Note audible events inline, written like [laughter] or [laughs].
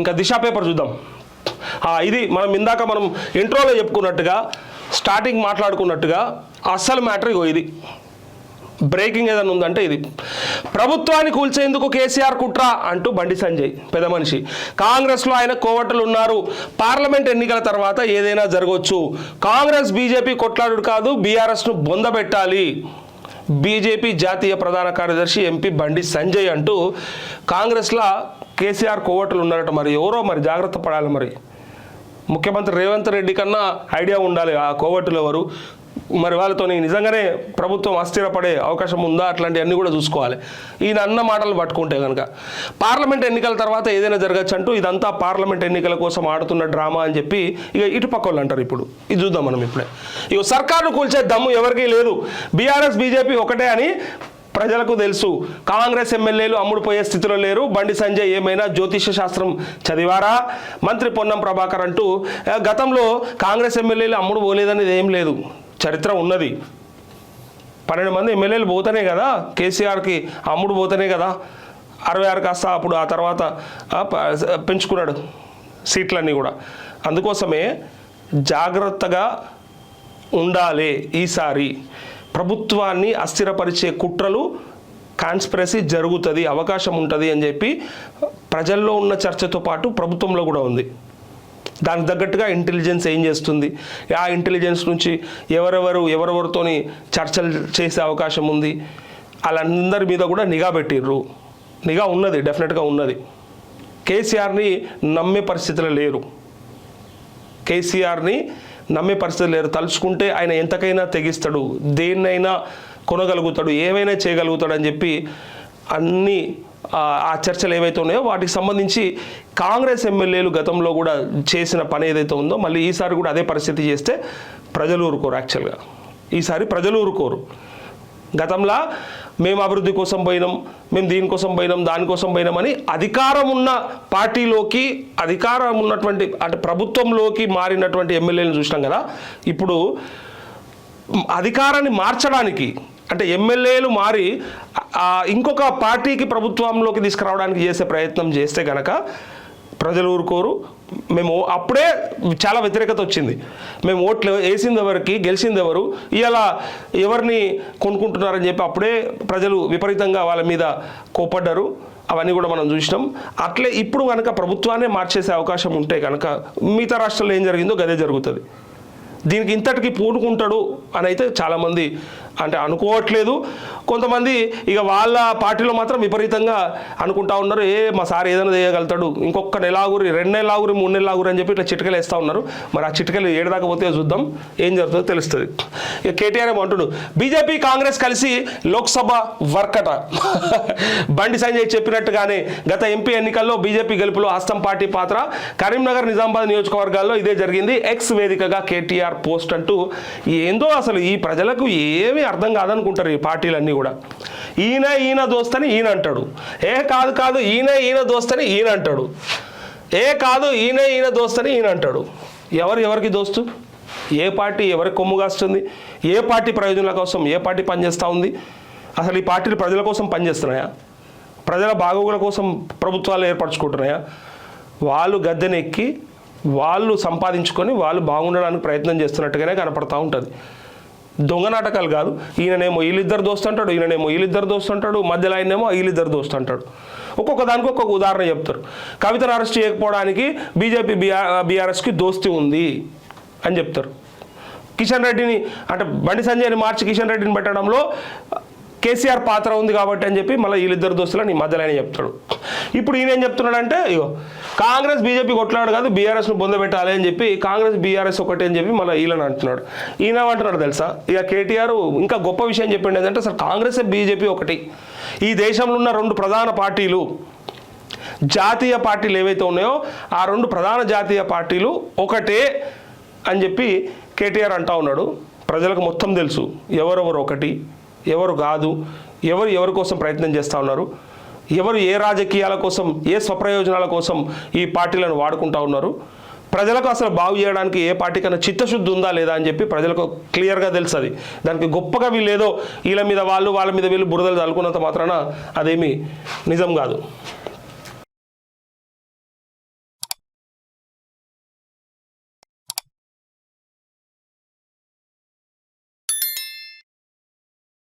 ఇంకా దిశ పేపర్ చూద్దాం. ఇది మనం ఇందాక మనం ఇంట్రోలో చెప్పుకున్నట్టుగా స్టార్టింగ్ మాట్లాడుకున్నట్టుగా అస్సలు మ్యాటర్ ఇగో ఇది. బ్రేకింగ్ ఏదైనా ఉందంటే ఇది. ప్రభుత్వాన్ని కూల్చేందుకు కేసీఆర్ కుట్ర అంటూ బండి సంజయ్ పెద్ద మనిషి. కాంగ్రెస్లో ఆయన కోవటలు ఉన్నారు. పార్లమెంట్ ఎన్నికల తర్వాత ఏదైనా జరగవచ్చు కాంగ్రెస్ బీజేపీ కొట్లాడు కాదు బీఆర్ఎస్ను బొందబెట్టాలి. బీజేపీ జాతీయ ప్రధాన కార్యదర్శి ఎంపీ బండి సంజయ్ అంటూ కాంగ్రెస్లో కేసీఆర్ కోవట్లు ఉన్నారట మరి. ఎవరో మరి జాగ్రత్త పడాలి మరి. ముఖ్యమంత్రి రేవంత్ రెడ్డి కన్నా ఐడియా ఉండాలి ఆ కోవట్లు ఎవరు. మరి వాళ్ళతో నిజంగానే ప్రభుత్వం అస్థిరపడే అవకాశం ఉందా? అట్లాంటివన్నీ కూడా చూసుకోవాలి. ఈయన అన్న మాటలు పట్టుకుంటే కనుక పార్లమెంట్ ఎన్నికల తర్వాత ఏదైనా జరగచ్చు అంటూ ఇదంతా పార్లమెంట్ ఎన్నికల కోసం ఆడుతున్న డ్రామా అని చెప్పి ఇక ఇటుపక్క వాళ్ళు అంటారు ఇప్పుడు. ఇది చూద్దాం మనం ఇప్పుడే. ఇక సర్కారును కూల్చే దమ్ము ఎవరికీ లేదు. బీఆర్ఎస్ బీజేపీ ఒకటే అని ప్రజలకు తెలుసు. కాంగ్రెస్ ఎమ్మెల్యేలు అమ్ముడుపోయే స్థితిలో లేరు. బండి సంజయ్ ఏమైనా జ్యోతిష శాస్త్రం చదివారా? మంత్రి పొన్నం ప్రభాకర్ అంటూ గతంలో కాంగ్రెస్ ఎమ్మెల్యేలు అమ్ముడు పోలేదనేది ఏం లేదు. చరిత్ర ఉన్నది. పన్నెండు మంది ఎమ్మెల్యేలు పోతేనే కదా కేసీఆర్కి అమ్ముడు పోతేనే కదా. అరవై ఆరు కాస్త అప్పుడు ఆ తర్వాత పెంచుకున్నాడు సీట్లన్నీ కూడా. అందుకోసమే జాగ్రత్తగా ఉండాలి ఈసారి. ప్రభుత్వాన్ని అస్థిరపరిచే కుట్రలు కాన్స్పిరసీ జరుగుతుంది అవకాశం ఉంటుంది అని చెప్పి ప్రజల్లో ఉన్న చర్చతో పాటు ప్రభుత్వంలో కూడా ఉంది. దానికి తగ్గట్టుగా ఇంటెలిజెన్స్ ఏం చేస్తుంది? ఆ ఇంటెలిజెన్స్ నుంచి ఎవరెవరు ఎవరెవరితోని చర్చలు చేసే అవకాశం ఉంది? వాళ్ళందరి మీద కూడా నిఘా పెట్టిర్రు. నిఘా ఉన్నది డెఫినెట్గా ఉన్నది. కేసీఆర్ని నమ్మే పరిస్థితిలో లేరు. కేసీఆర్ని నమ్మే పరిస్థితి లేరు. తలుచుకుంటే ఆయన ఎంతకైనా తెగిస్తాడు. దేన్నైనా కొనగలుగుతాడు. ఏమైనా చేయగలుగుతాడు అని చెప్పి అన్ని ఆ ఆ చర్చలు ఏవైతే ఉన్నాయో వాటికి సంబంధించి కాంగ్రెస్ ఎమ్మెల్యేలు గతంలో కూడా చేసిన పని ఏదైతే ఉందో మళ్ళీ ఈసారి కూడా అదే పరిస్థితి చేస్తే ప్రజలు ఊరుకోరు యాక్చువల్గా. ఈసారి ప్రజలు ఊరుకోరు. గతంలో మేము అభివృద్ధి కోసం పోయినాం మేము దీనికోసం పోయినాం దానికోసం పోయినామని అధికారం ఉన్న పార్టీలోకి అధికారం ఉన్నటువంటి అంటే ప్రభుత్వంలోకి మారినటువంటి ఎమ్మెల్యేలను చూసినాం కదా. ఇప్పుడు అధికారాన్ని మార్చడానికి అంటే ఎమ్మెల్యేలు మారి ఇంకొక పార్టీకి ప్రభుత్వంలోకి తీసుకురావడానికి చేసే ప్రయత్నం చేస్తే కనుక ప్రజలు ఊరుకోరు. మేము అప్పుడే చాలా వ్యతిరేకత వచ్చింది. మేము ఓట్లు వేసింది ఎవరికి గెలిచింది ఎవరు ఇలా ఎవరిని కొనుక్కుంటున్నారని చెప్పి అప్పుడే ప్రజలు విపరీతంగా వాళ్ళ మీద కోపడ్డారు. అవన్నీ కూడా మనం చూసినాం. అట్లే ఇప్పుడు కనుక ప్రభుత్వాన్ని మార్చేసే అవకాశం ఉంటే కనుక మిగతా రాష్ట్రాల్లో ఏం జరిగిందో గదే జరుగుతుంది. దీనికి ఇంతటికి పూనుకుంటాడు అని అయితే చాలామంది అంటే అనుకోవట్లేదు. కొంతమంది ఇక వాళ్ళ పార్టీలో మాత్రం విపరీతంగా అనుకుంటా ఉన్నారు. ఏ మా సార్ ఏదైనా చేయగలుగుతాడు. ఇంకొక నెలాగురి రెండు నెలలాగురి మూడు నెలలాగురి అని చెప్పి ఇట్లా చిటికలు వేస్తూ ఉన్నారు. మరి ఆ చిటికలు ఏడదాకా పోతే చూద్దాం. ఏం జరుగుతుందో తెలుస్తుంది. ఇక కేటీఆర్ ఏమంటుడు అంటుడు బీజేపీ కాంగ్రెస్ కలిసి లోక్సభ వర్కట. [laughs] బండి సంజయ్ చెప్పినట్టుగానే గత ఎంపీ ఎన్నికల్లో బీజేపీ గెలుపులో హస్తం పార్టీ పాత్ర కరీంనగర్ నిజామాబాద్ నియోజకవర్గాల్లో ఇదే జరిగింది. ఎక్స్ వేదికగా కేటీఆర్ పోస్ట్ అంటూ ఏందో అసలు ఈ ప్రజలకు ఏమీ అర్థం కాదనుకుంటారు ఈ పార్టీలన్నీ కూడా. ఈయన ఈయన దోస్తని ఈయన అంటాడు. ఏ కాదు కాదు ఈయన ఈయన దోస్తని ఈయన అంటాడు. ఏ కాదు ఈయన ఈయన దోస్తని ఈయన అంటాడు. ఎవరు ఎవరికి దోస్తు? ఏ పార్టీ ఎవరికి కొమ్ము కాస్తుంది? ఏ పార్టీ ప్రయోజనాల కోసం ఏ పార్టీ పనిచేస్తూ ఉంది? అసలు ఈ పార్టీలు ప్రజల కోసం పనిచేస్తున్నాయా? ప్రజల బాగోగుల కోసం ప్రభుత్వాలు ఏర్పరచుకుంటున్నాయా? వాళ్ళు గద్దెనెక్కి వాళ్ళు సంపాదించుకొని వాళ్ళు బాగుండడానికి ప్రయత్నం చేస్తున్నట్టుగానే కనపడతా ఉంటుంది. దొంగ నాటకాలు కాదు. ఈయననేమో వీళ్ళిద్దరు దోస్తు అంటాడు ఈయననేమో వీళ్ళిద్దరు దోస్తు అంటాడు మధ్యలో ఆయనేమో వీళ్ళిద్దరు దోస్తు అంటాడు. ఒక్కొక్క దానికి ఒక్కొక్క ఉదాహరణ చెప్తారు. కవితను అరెస్ట్ చేయకపోవడానికి బీజేపీ బీఆర్ బీఆర్ఎస్కి దోస్తి ఉంది అని చెప్తారు. కిషన్ రెడ్డిని అంటే బండి సంజయ్ని మార్చి కిషన్ రెడ్డిని పెట్టడంలో కేసీఆర్ పాత్ర ఉంది కాబట్టి అని చెప్పి మళ్ళీ వీళ్ళిద్దరు దోస్తులని మధ్యలోనే చెప్తాడు. ఇప్పుడు ఈయన ఏం చెప్తున్నాడంటే ఇగో కాంగ్రెస్ బీజేపీ కొట్లాడు కాదు బీఆర్ఎస్ను పొందబెట్టాలి అని చెప్పి కాంగ్రెస్ బీఆర్ఎస్ ఒకటి అని చెప్పి మళ్ళీ ఈయన అంటున్నాడు. ఈయన అంటున్నాడు తెలుసా? ఇక కేటీఆర్ ఇంకా గొప్ప విషయం చెప్పింది ఏంటంటే అసలు కాంగ్రెస్ బీజేపీ ఒకటి? ఈ దేశంలో ఉన్న రెండు ప్రధాన పార్టీలు జాతీయ పార్టీలు ఏవైతే ఉన్నాయో ఆ రెండు ప్రధాన జాతీయ పార్టీలు ఒకటే అని చెప్పి కేటీఆర్ అంటా ఉన్నాడు. ప్రజలకు మొత్తం తెలుసు ఎవరెవరు ఒకటి ఎవరు కాదు ఎవరు ఎవరి కోసం ప్రయత్నం చేస్తూ ఉన్నారు. ఎవరు ఏ రాజకీయాల కోసం ఏ స్వప్రయోజనాల కోసం ఈ పార్టీలను వాడుకుంటా ఉన్నారు? ప్రజలకు అసలు బాగు చేయడానికి ఏ పార్టీకైనా చిత్తశుద్ధి ఉందా లేదా అని చెప్పి ప్రజలకు క్లియర్గా తెలుస్తుంది దానికి గొప్పగా వీళ్ళేదో వీళ్ళ మీద వాళ్ళు వాళ్ళ మీద వీళ్ళు బురదలు తలుకున్నంత మాత్రాన అదేమి నిజం కాదు.